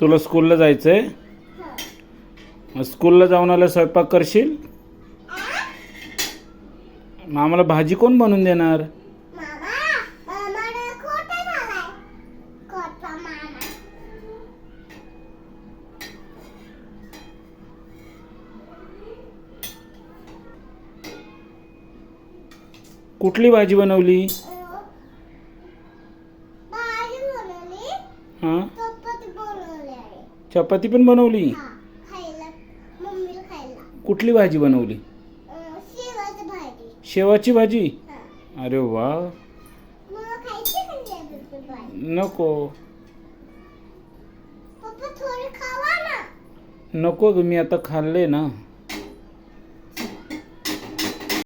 तुला स्कूलला जायचंय? स्कूलला जाऊन आला स्वयंपाक करशील? मग आम्हाला भाजी कोण बनवून देणार? कुठली भाजी बनवली? हां? चपाती पण बनवली? हा कुठली भाजी बनवली? शेवाची भाजी. शेवाची भाजी? हा. अरे वा. नको. पप्पा थोडी खावा ना. नको मी आता खाल्ले ना.